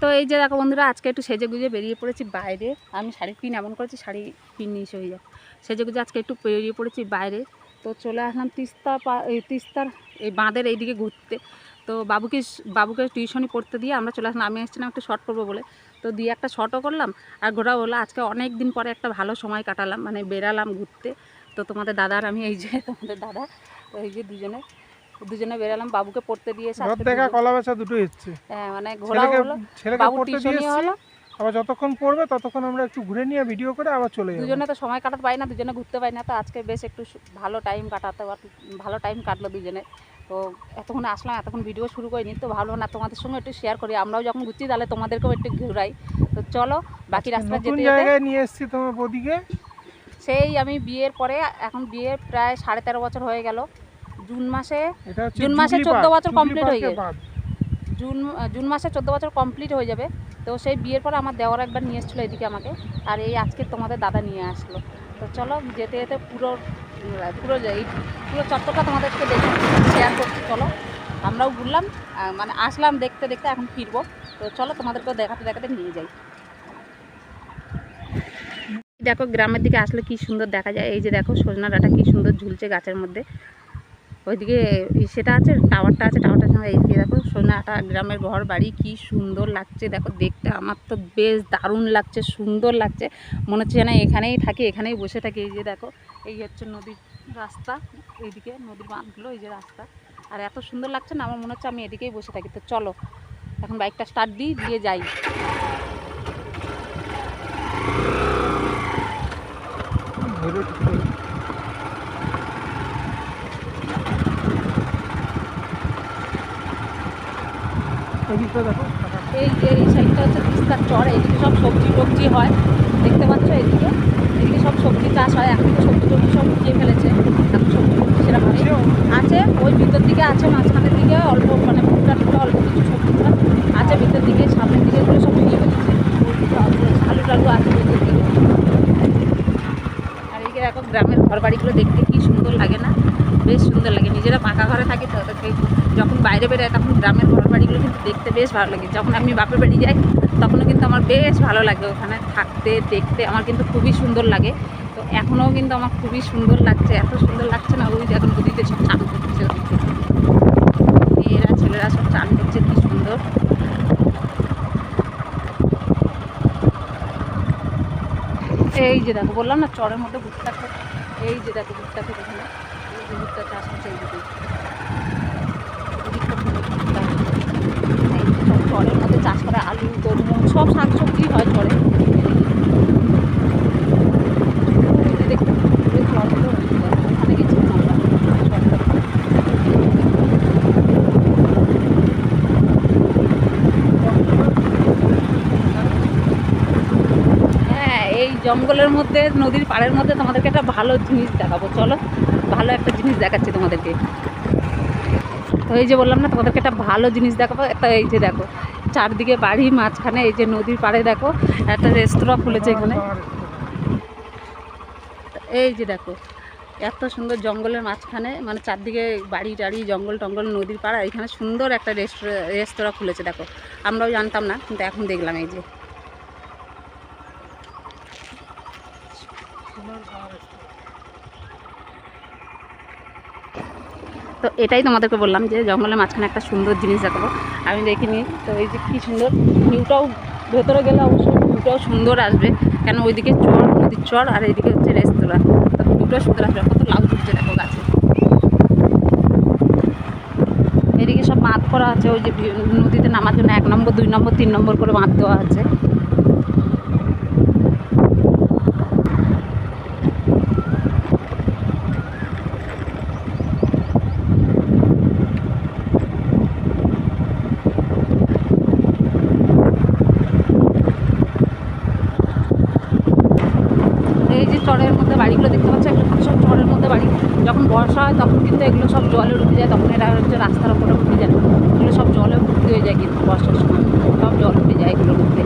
তো এই যে দেখো বন্ধুরা, আজকে একটু সেজে গুজে বেরিয়ে পড়েছি বাইরে। আমি শাড়ির পিন এমন করেছি শাড়ি পিন নিয়ে হয়ে যায় সেজে গুজে আজকে একটু বেরিয়ে পড়েছি বাইরে। তো চলে আসলাম তিস্তা এই তিস্তার, এই বাঁধের এইদিকে ঘুরতে। তো বাবুকে বাবুকে টিউশনি পড়তে দিয়ে আমরা চলে আসলাম। আমি এসেছিলাম একটু শর্ট করব বলে। তো দিয়ে একটা শর্টও করলাম আর ঘোরা হলো। আজকে অনেক দিন পরে একটা ভালো সময় কাটালাম মানে বেরালাম ঘুরতে। তো তোমাদের দাদার আমি, এই যে তোমাদের দাদা এই যে দুজনে দুজনে বেরালাম বাবুকে পড়তে দিয়ে রথ দেখা কলা বেচা দুটোই হচ্ছে। হ্যাঁ মানে ঘোরা হলো ছেলেকে পড়তে দিয়ে হলো। আবার যতক্ষণ পড়বে ততক্ষণ আমরা একটু ঘুরে নিয়ে ভিডিও করে আবার চলে যাব। দুজনে তো সময় কাটাতে পারি না দুজনে ঘুরতে পারি না তো আজকে বেশ একটু ভালো টাইম কাটাতে ভালো টাইম কাটলো দুজনে। তো এতক্ষণ আসলাম এতক্ষণ ভিডিও শুরু করিনি তো ভালো না তোমাদের সঙ্গে একটু শেয়ার করি। আমরাও যখন ঘুরছি তাহলে তোমাদেরকেও একটু ঘুরাই। তো চলো বাকি রাস্তা যেতে যেতে জায়গায় নিয়ে এসেছি তোমার বদিকে। সেই আমি বিয়ের পরে এখন বিয়ের প্রায় সাড়ে তেরো বছর হয়ে গেল। জুন মাসে জুন মাসে জুবলি 14 পার্ক, বছর কমপ্লিট হয়ে গেছে। জুন জুন মাসে চোদ্দ বছর কমপ্লিট হয়ে যাবে। তো সেই বিয়ের পর আমার দেওয়ার একবার নিয়ে এসেছিল এদিকে আমাকে আর এই আজকে তোমাদের দাদা নিয়ে আসলো। তো চলো যেতে যেতে পুরো পুরো এই পুরো চত্বরটা তোমাদেরকে দেখে শেয়ার করছি চলো। আমরাও ঘুরলাম মানে আসলাম দেখতে দেখতে এখন ফিরবো। তো চলো তোমাদেরকেও দেখাতে দেখাতে নিয়ে যাই। দেখো গ্রামের দিকে আসলে কি সুন্দর দেখা যায়। এই যে দেখো সজনা ডাটা কি সুন্দর ঝুলছে গাছের মধ্যে। ওইদিকে সেটা আছে, টাওয়ারটা আছে, টাওয়ারটার সঙ্গে এইদিকে দেখো সোনাটা গ্রামের ঘর বাড়ি, কি সুন্দর লাগছে, দেখো দেখতে আমার তো বেশ দারুণ লাগছে, সুন্দর লাগছে। মনে হচ্ছে যেন এখানেই থাকি, এখানেই বসে থাকি, এই যে দেখো, এই হচ্ছে নদীর রাস্তা, এইদিকে নদীর বাঁধগুলো, এই যে রাস্তা। আর এত সুন্দর লাগছে না, আমার মনে হচ্ছে আমি এদিকেই বসে থাকি। তো চলো, এখন বাইকটা স্টার্ট দিই, দিয়ে যাই করে। এদিকটা দেখো ফাঁকা। এই এই সাইডটা হচ্ছে তিস্তার চর এইদিকে সব সবজি টবজি হয়। দেখতে পাচ্ছ এইদিকে এদিকে সব সবজি চাষ হয় এখন তো সবজি টবজি সব উঠিয়ে ফেলেছে। এখন সবজি সেরকম আছে ওই ভিতর দিকে আছে মাঝখানের দিকে অল্প মানে অল্প কিছু সবজি আছে ভিতর দিকে সামনের দিকে এগুলো সব নিয়ে ফেলেছে। আলু টালু আছে ভিতর দিকে। আর এইদিকে দেখো গ্রামের ঘর বাড়িগুলো দেখতে কি সুন্দর লাগে না? বেশ সুন্দর লাগে। নিজেরা পাকা ঘরে থাকি তো যখন বাইরে বেরোয় তখন গ্রামের ঘর বাড়িগুলো কিন্তু দেখতে বেশ ভালো লাগে। যখন আমি বাপের বাড়ি যাই, তখনও কিন্তু আমার বেশ ভালো লাগে ওখানে থাকতে, দেখতে। আমার কিন্তু খুবই সুন্দর লাগে। তো এখনও কিন্তু আমার খুবই সুন্দর লাগছে। এত সুন্দর লাগছে না, ওই এখন নদীতে সব চান করছে মেয়েরা, ছেলেরা সব চান করছে, কি সুন্দর। এই যে দেখো, বললাম না, চরের মধ্যে ভুট্টা এই যে দেখো, ভুট্টা এখানে। ভুট্টা চাষ হচ্ছে এইদিকে এদিকটা পুরো ভুট্টা। এই যে সব চরের মধ্যে চাষ করা আলু তরমুজ সব শাক সবজি হয় চরে ওই যে দেখতে ওই চরগুলো ওখানে গেছিলাম আমরা চরটা। হ্যাঁ এই জঙ্গলের মধ্যে, নদীর পাড়ের মধ্যে তোমাদেরকে একটা ভালো জিনিস দেখাবো। চলো, ভালো একটা জিনিস দেখাচ্ছি তোমাদেরকে। তো এই যে বললাম না, তোমাদেরকে একটা ভালো জিনিস দেখাবো। একটা এই যে দেখো, চারদিকে বাড়ি, মাঝখানে এই যে নদীর পাড়ে দেখো, একটা রেস্তোরাঁ খুলেছে এখানে। এই যে দেখো, এত সুন্দর জঙ্গলের মাঝখানে মানে চারদিকে বাড়ি টাড়ি, জঙ্গল টঙ্গল, নদীর পাড়া এখানে সুন্দর একটা রেস্টোরাঁ রেস্তোরাঁ খুলেছে, দেখো। আমরাও জানতাম না, কিন্তু এখন দেখলাম এই যে। তো এটাই তোমাদেরকে বললাম যে জঙ্গলের মাঝখানে একটা সুন্দর জিনিস দেখাবো। আমি দেখিনি, তো এই যে কী সুন্দর, ভিউটাও ভেতরে গেলে অবশ্যই ভিউটাও সুন্দর আসবে। কেন ওইদিকে চর, নদীর চর, আর এইদিকে হচ্ছে রেস্তোরাঁ। তো ভিউটাও সুন্দর আসবে কত লাউ ঝুলছে দেখো গাছে। এদিকে সব বাঁধ করা আছে, ওই যে নদীতে নামার জন্য এক নম্বর, দুই নম্বর, তিন নম্বর করে বাঁধ দেওয়া আছে এই যে চরের মধ্যে বাড়িগুলো দেখতে পাচ্ছ এগুলো কিন্তু সব চরের মধ্যে বাড়ি যখন বর্ষা হয় তখন কিন্তু এগুলো সব জলে উঠে যায়, তখন এরা হচ্ছে রাস্তার উপরে উঠে যায়। এগুলো সব জলে উঠতে হয়ে যায় কিন্তু বর্ষার সময়। সব জল উঠে যায় এগুলোর মধ্যে।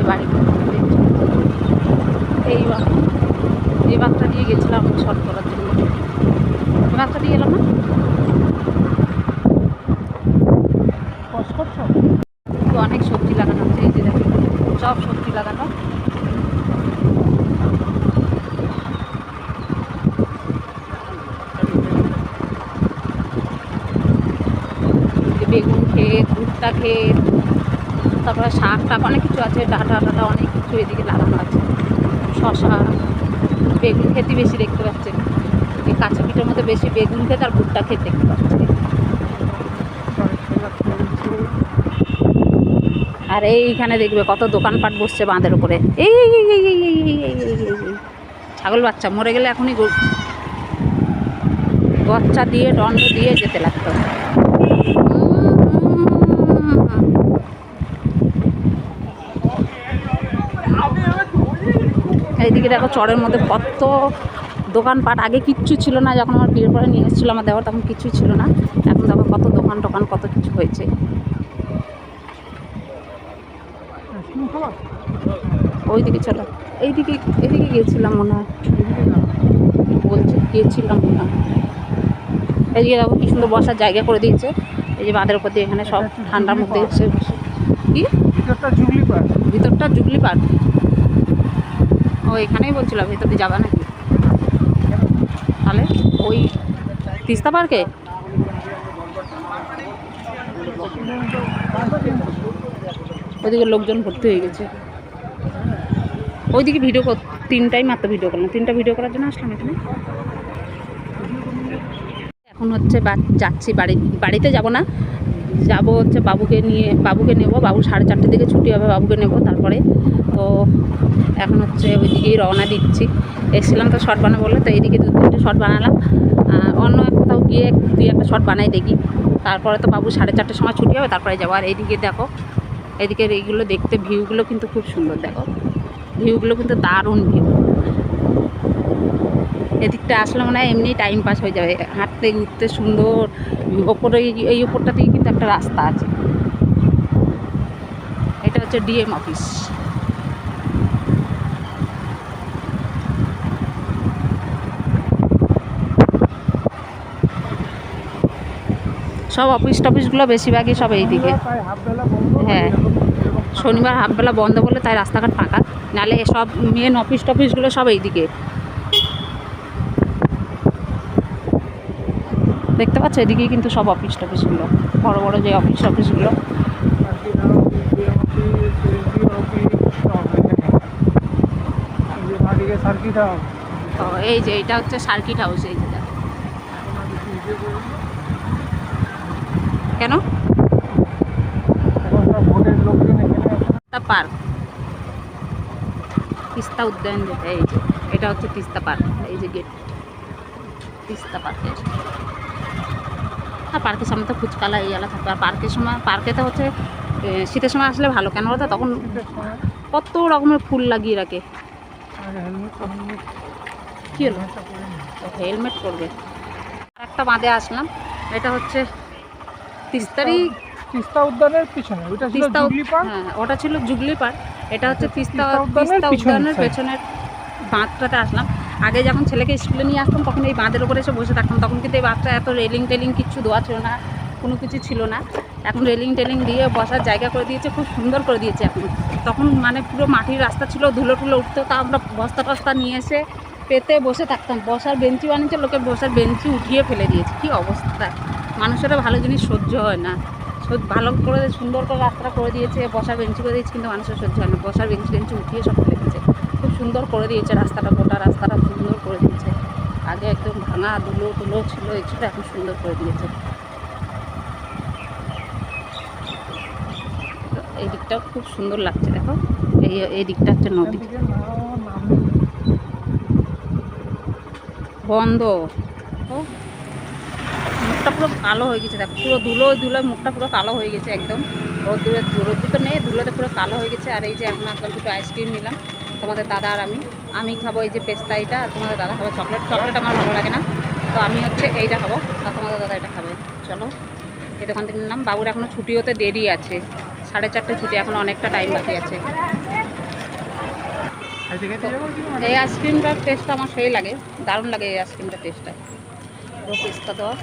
এই এই বাঘ এই বাঘটা দিয়ে গেছিলাম শর্ট করার জন্য। বাঘটা দিয়ে এলাম না? বেগুন ক্ষেত ভুট্টা ক্ষেত তারপরে শাক টাক অনেক কিছু আছে ডাটা টাটা অনেক কিছু এদিকে লাগানো আছে শশা বেগুন খেতে বেশি দেখতে পাচ্ছেন এই কাঁচা পিঠের মধ্যে বেশি বেগুন খেতে আর ভুট্টা খেতে দেখতে পাচ্ছেন আর এইখানে দেখবে কত দোকানপাট বসছে বাঁধের উপরে এই ছাগল বাচ্চা মরে গেলে এখনই গচ্চা দিয়ে দণ্ড দিয়ে যেতে লাগতো এইদিকে দেখো চরের মধ্যে কত দোকানপাট। আগে কিচ্ছু ছিল না যখন আমার বিয়ের পরে নিয়ে এসেছিল আমার দেওয়ার তখন কিছুই ছিল না। এখন দেখো কত দোকান টোকান কত কিছু হয়েছে। ওইদিকে চলো। এইদিকে এদিকে গিয়েছিলাম মনে হয়। বলছে গিয়েছিলাম মনে হয়। এইদিকে দেখো কি সুন্দর বসার জায়গা করে দিয়েছে। এই যে বাঁধের উপর দিয়ে এখানে সব ঠান্ডার মধ্যে এসে কি? ভিতরটা জুগলি পার্ক ভিতরটা জুগলি পার্ক ও এখানেই বলছিল, ভিতর দিয়ে যাবে নাকি? তাহলে ওই তিস্তা পার্কে? ওইদিকে লোকজন ভর্তি হয়ে গেছে। ওইদিকে ভিডিও তিনটাই মাত্র ভিডিও করলাম। তিনটা ভিডিও করার জন্য আসলাম এখানে। এখন হচ্ছে যাচ্ছি বাড়ি, বাড়িতে যাব না। যাব হচ্ছে বাবুকে নিয়ে, বাবুকে নেব। বাবু সাড়ে চারটের দিকে ছুটি হবে, বাবুকে নেব। তারপরে তো এখন হচ্ছে ওইদিকেই রওনা দিচ্ছি। এসেছিলাম তো শর্ট বানাবো বলে, তো এইদিকে দু তিনটে শর্ট বানালাম। অন্য কোথাও গিয়ে দুই একটা শর্ট বানাই দেখি। তারপরে তো বাবু সাড়ে চারটের সময় ছুটি হবে, তারপরে যাব। আর এইদিকে দেখো এদিকে এইগুলো দেখতে ভিউগুলো কিন্তু খুব সুন্দর, দেখো। ভিউগুলো কিন্তু দারুণ ভিউ এদিকটা আসলে মনে হয় এমনি টাইম পাস হয়ে যাবে। হাঁটতে, ঘুরতে সুন্দর ওপরে, এই ওপরটা থেকে কিন্তু একটা রাস্তা আছে। এটা হচ্ছে ডিএম অফিস সব অফিস টফিসগুলো বেশিরভাগই সব এইদিকে। হ্যাঁ। শনিবার হাফবেলা বন্ধ বলে তাই রাস্তাঘাট ফাঁকা। নাহলে সব মেন অফিস টফিসগুলো সব এইদিকে। দেখতে পাচ্ছ? এদিকেই কিন্তু সব অফিস টফিসগুলো বড় বড় যে অফিস টফিসগুলো। এই যে এটা হচ্ছে সার্কিট হাউস, এই যে দেখো। এখন আর বেশি ভিডিও করব না। কেন? পার্ক। তিস্তা উদ্যান এই যে, এটা হচ্ছে তিস্তা পার্ক, এই যে গেট তিস্তা পার্কের আর পার্কের সামনে তো ফুচকালা এই এলা থাকবে আর পার্কের সময়, পার্কে তো হচ্ছে শীতের সময় আসলে ভালো। কেন বলতো? তখন কত রকমের ফুল লাগিয়ে রাখে। কী হলো। হেলমেট করবে একটা বাঁধে আসলাম, এটা হচ্ছে তিস্তারই তিস্তা উদ্যানের পিছনে ওইটা ছিল জুগলি পার্ক? হ্যাঁ ওটা ছিল জুগলি পার্ক। এটা হচ্ছে তিস্তা তিস্তা উদ্যানের তিস্তা পিছনের বাঁধটাতে আসলাম। আগে যখন ছেলেকে স্কুলে নিয়ে আসতাম তখন এই বাঁধের উপরে এসে বসে থাকতাম। তখন কিন্তু এই বাঁধটা এত রেলিং টেলিং কিচ্ছু দেওয়া ছিল না কোনো কিছু ছিল না। এখন রেলিং টেলিং দিয়ে বসার জায়গা করে দিয়েছে খুব সুন্দর করে দিয়েছে এখন। তখন মানে পুরো মাটির রাস্তা ছিল ধুলো টুলো উঠতো তা আমরা বস্তা টস্তা নিয়ে এসে পেতে বসে থাকতাম। বসার বেঞ্চি বানিয়েছে লোকে বসার বেঞ্চি উঠিয়ে ফেলে দিয়েছে। কি অবস্থা? মানুষেরও ভালো জিনিস সহ্য হয় না। ভালো করে সুন্দর করে রাস্তা করে দিয়েছে বসার বেঞ্চি করে দিয়েছে কিন্তু মানুষের সহ্য হয় না। বসার বেঞ্চি টেঞ্চি উঠিয়ে সব দিয়েছে। খুব সুন্দর করে দিয়েছে রাস্তাটা গোটা রাস্তাটা সুন্দর করে দিয়েছে। আগে একদম ভাঙা ধুলো টুলো ছিল এই ছিল এখন সুন্দর করে দিয়েছে। এই দিকটাও খুব সুন্দর লাগছে দেখো। এই এই দিকটা হচ্ছে নদী। বন্ধ। ও, মুখটা পুরো কালো হয়ে গেছে, দেখো, পুরো ধুলো ধুলো, মুখটা পুরো কালো হয়ে গেছে একদম। রোদ্দুরে, রোদ্দুর তো নেই, ধুলোতে পুরো কালো হয়ে গেছে। আর এই যে এখন আজকাল দুটো আইসক্রিম নিলাম, তোমাদের দাদা আর আমি। আমি খাব এই যে পেস্তা এটা আর তোমাদের দাদা খাবে চকলেট চকলেট আমার ভালো লাগে না। তো আমি হচ্ছে এইটা খাব, আর তোমাদের দাদা এটা খাবে। চলো এই দোকান থেকে নিলাম। বাবুর এখনও ছুটি হতে দেরি আছে। সাড়ে চারটে ছুটি, এখন অনেকটা টাইম বাকি আছে? এই আইসক্রিমটার টেস্টটা আমার সেই লাগে, দারুণ লাগে এই আইসক্রিমটার টেস্টটা পুরো পেস্তা দেওয়া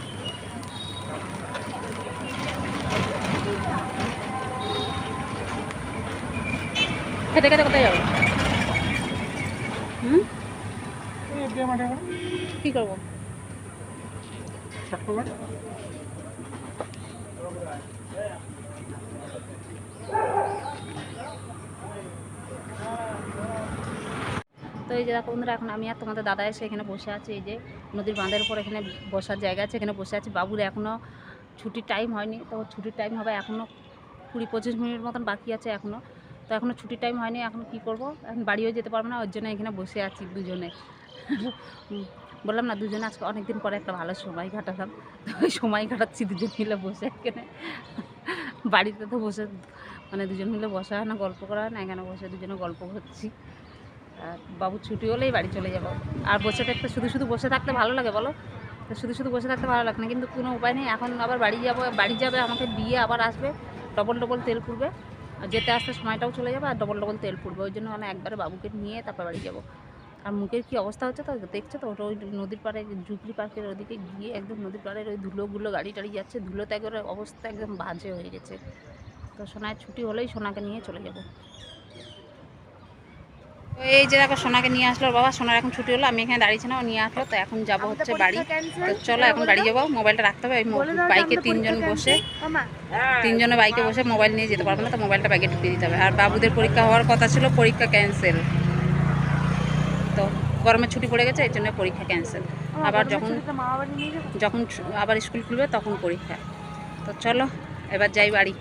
খেতে খেতে কোথায় যাব? হুম? কি করব? তো এই যে দেখো বন্ধুরা, এখন আমি আর তোমাদের দাদা এসে এখানে বসে আছি। এই যে নদীর বাঁধের উপর এখানে বসার জায়গা আছে, এখানে বসে আছি। বাবুর এখনও ছুটির টাইম হয়নি, তো ছুটির টাইম হবে এখনও কুড়ি পঁচিশ মিনিট মতন বাকি আছে এখনও তো এখনও ছুটির টাইম হয়নি, এখন কি করব? এখন বাড়িও যেতে পারব না, ওর জন্য এখানে বসে আছি দুজনে। বললাম না, দুজনে আজকে অনেক দিন পরে একটা ভালো সময় কাটালাম। তো ওই সময় কাটাচ্ছি, দুজন মিলে বসে এখানে। বাড়িতে তো বসে মানে দুজন মিলে বসা হয় না, গল্প করা হয় না, এখানে বসে দুজনে গল্প করছি। বাবু ছুটি হলেই বাড়ি চলে যাব। আর বসে থাকতে, শুধু শুধু বসে থাকতে ভালো লাগে বলো? শুধু শুধু বসে থাকতে ভালো লাগে না। কিন্তু কোনো উপায় নেই। এখন আবার বাড়ি যাব, বাড়ি যাবে, আমাকে দিয়ে আবার আসবে। ডবল ডবল তেল পুড়বে। আর যেতে আসতে সময়টাও চলে যাবে আর ডবল ডবল তেল পুড়বে। ওই জন্য মানে একবারে বাবুকে নিয়ে তারপর বাড়ি যাব। আর মুখের কী অবস্থা হচ্ছে তো? দেখছ তো? ওটা ওই নদীর পাড়ে জুগলি পার্কের ওদিকে গিয়ে একদম নদীর পাড়ের ওই ধুলোগুলো, গাড়ি টাড়ি যাচ্ছে। ধুলোতে একবারে অবস্থা একদম বাজে হয়ে গেছে। তো সোনায় ছুটি হলেই সোনাকে নিয়ে চলে যাব। এই যে দেখো সোনাকে নিয়ে আসলো বাবা। সোনার এখন ছুটি হলো আমি এখানে দাঁড়িয়েছি না ও নিয়ে আসলো তো এখন যাব হচ্ছে বাড়ি। তো চলো এখন বাড়ি যাব। মোবাইলটা রাখতে হবে বাইকে তিনজন বসে। তিনজনে বাইকে বসে মোবাইল নিয়ে যেতে পারব না তো মোবাইলটা বাইকে ঢুকিয়ে দিতে হবে। আর বাবুদের পরীক্ষা হওয়ার কথা ছিল পরীক্ষা ক্যান্সেল তো গরমের ছুটি পড়ে গেছে এর জন্য পরীক্ষা ক্যান্সেল আবার যখন যখন আবার স্কুল খুলবে তখন পরীক্ষা। তো চলো এবার যাই বাড়ি।